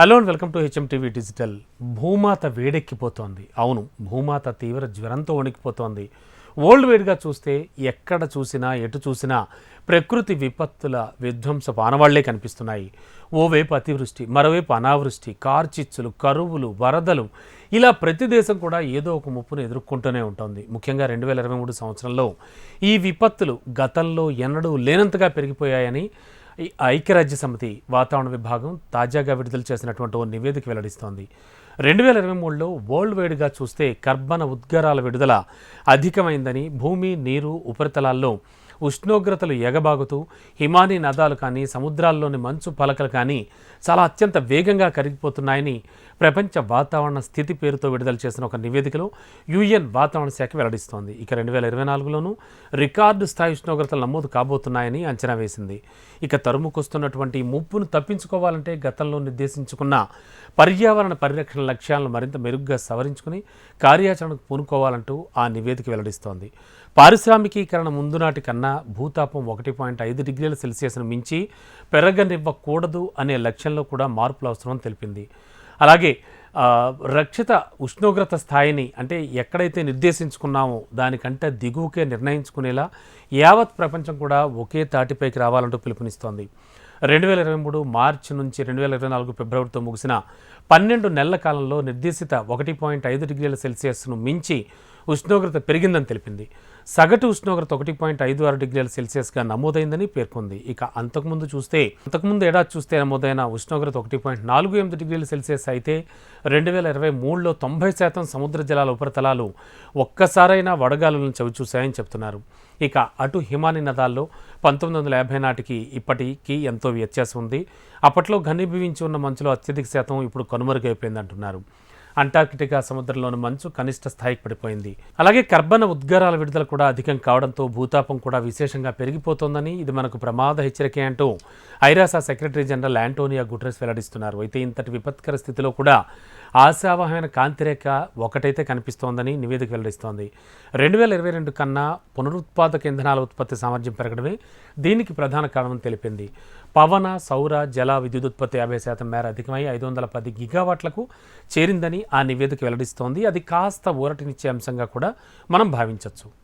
Hello and welcome to HM TV digital. భూమాత వేడెక్కిపోతోంది. అవును భూమాత తీవ్ర జ్వరంతో వణికిపోతోంది. వరల్డ్ వైడ్గా చూస్తే ఎక్కడ చూసినా ఎటు చూసినా ప్రకృతి విపత్తుల విధ్వంస పానవాళ్ళే కనిపిస్తున్నాయి. ఓవైపు అతివృష్టి మరోవైపు అనావృష్టి కార్చిచ్చులు కరువులు వరదలు. ఇలా ప్రతి దేశం కూడా ఏదో ఒక ముప్పును ఎదుర్కొంటూనే ఉంటుంది. ముఖ్యంగా రెండు వేల ఇరవై మూడు సంవత్సరంలో ఈ విపత్తులు గతంలో ఎన్నడూ లేనంతగా పెరిగిపోయాయని ఈ ఐక్యరాజ్య సమితి వాతావరణ విభాగం తాజాగా విడుదల చేసినటువంటి ఓ నివేదిక వెల్లడిస్తోంది. రెండు వేల ఇరవై మూడులో వరల్డ్ వైడ్గా చూస్తే కర్బన ఉద్గారాల విడుదల అధికమైందని భూమి నీరు ఉపరితలాల్లో ఉష్ణోగ్రతలు ఎగబాగుతూ హిమానీ నదాలు కానీ సముద్రాల్లోని మంచు పలకలు కానీ చాలా అత్యంత వేగంగా కరిగిపోతున్నాయని ప్రపంచ వాతావరణ స్థితి పేరుతో విడుదల చేసిన ఒక నివేదికలో యుఎన్ వాతావరణ శాఖ వెల్లడిస్తోంది. ఇక రెండు వేల ఇరవై నాలుగులోనూ రికార్డు స్థాయి ఉష్ణోగ్రతలు నమోదు కాబోతున్నాయని అంచనా వేసింది. ఇక తరుముకొస్తున్నటువంటి ముప్పును తప్పించుకోవాలంటే గతంలో నిర్దేశించుకున్న పర్యావరణ పరిరక్షణ లక్ష్యాలను మరింత మెరుగ్గా సవరించుకుని కార్యాచరణకు పూనుకోవాలంటూ ఆ నివేదిక వెల్లడిస్తోంది. పారిశ్రామికీకరణ ముందు నాటి కన్నా భూతాపం ఒకటి పాయింట్ ఐదు డిగ్రీల సెల్సియస్ను మించి పెరగనివ్వకూడదు అనే లక్ష్యంలో కూడా మార్పులు అవసరమని తెలిపింది. అలాగే రక్షిత ఉష్ణోగ్రత స్థాయిని అంటే ఎక్కడైతే నిర్దేశించుకున్నామో దానికంటే దిగువకే నిర్ణయించుకునేలా యావత్ ప్రపంచం కూడా ఒకే తాటిపైకి రావాలంటూ పిలుపునిస్తోంది. రెండు వేల ఇరవై మూడు మార్చి నుంచి రెండు వేల ఇరవై నాలుగు ఫిబ్రవరితో ముగిసిన పన్నెండు నెలల కాలంలో నిర్దేశిత ఒకటి పాయింట్ ఐదు డిగ్రీల సెల్సియస్ను మించి ఉష్ణోగ్రత పెరిగిందని తెలిపింది. సగటు ఉష్ణోగ్రత ఒకటి పాయింట్ ఐదు ఆరు డిగ్రీల సెల్సియస్గా నమోదైందని పేర్కొంది. ఇక అంతకుముందు చూస్తే అంతకుముందు ఏడాది చూస్తే నమోదైన ఉష్ణోగ్రత ఒకటి పాయింట్ నాలుగు ఎనిమిది డిగ్రీల సెల్సియస్ అయితే రెండు వేల ఇరవై మూడులో తొంభై శాతం సముద్ర జలాల ఉపరితలాలు ఒక్కసారైనా వడగాలులను చవిచూశాయని చెప్తున్నారు. ఇక అటు హిమాని నదాల్లో పంతొమ్మిది వందల యాభై నాటికి ఇప్పటికీ ఎంతో వ్యత్యాసం ఉంది. అప్పట్లో ఘనీభవించి ఉన్న మంచులో అత్యధిక శాతం ఇప్పుడు కనుమరుగైపోయింది అంటున్నారు అంటార్కిటికా సముద్రంలోని మంచు కనిష్ట స్థాయికి పడిపోయింది. అలాగే కర్బన ఉద్గారాల విడుదల కూడా అధికం కావడంతో భూతాపం కూడా విశేషంగా పెరిగిపోతోందని ఇది మనకు ప్రమాద హెచ్చరికే అంటూ ఐరాసా సెక్రటరీ జనరల్ యాంటోనియా గుట్రెస్ వెల్లడిస్తున్నారు. అయితే ఇంతటి విపత్కర స్థితిలో కూడా ఆశావహమైన కాంతిరేఖ ఒకటైతే కనిపిస్తోందని నివేదిక వెల్లడిస్తోంది. రెండు వేల ఇరవై రెండు కన్నా పునరుత్పాదక ఇంధనాల ఉత్పత్తి సామర్థ్యం పెరగడమే దీనికి ప్రధాన కారణం తెలిపింది. పవన సౌర జల విద్యుత్ ఉత్పత్తి యాభై శాతం మేర అధికమై ఐదు వందల పది గిగావాట్లకు చేరిందని ఆ నివేదిక వెల్లడిస్తోంది. అది కాస్త ఊరటనిచ్చే అంశంగా కూడా మనం భావించవచ్చు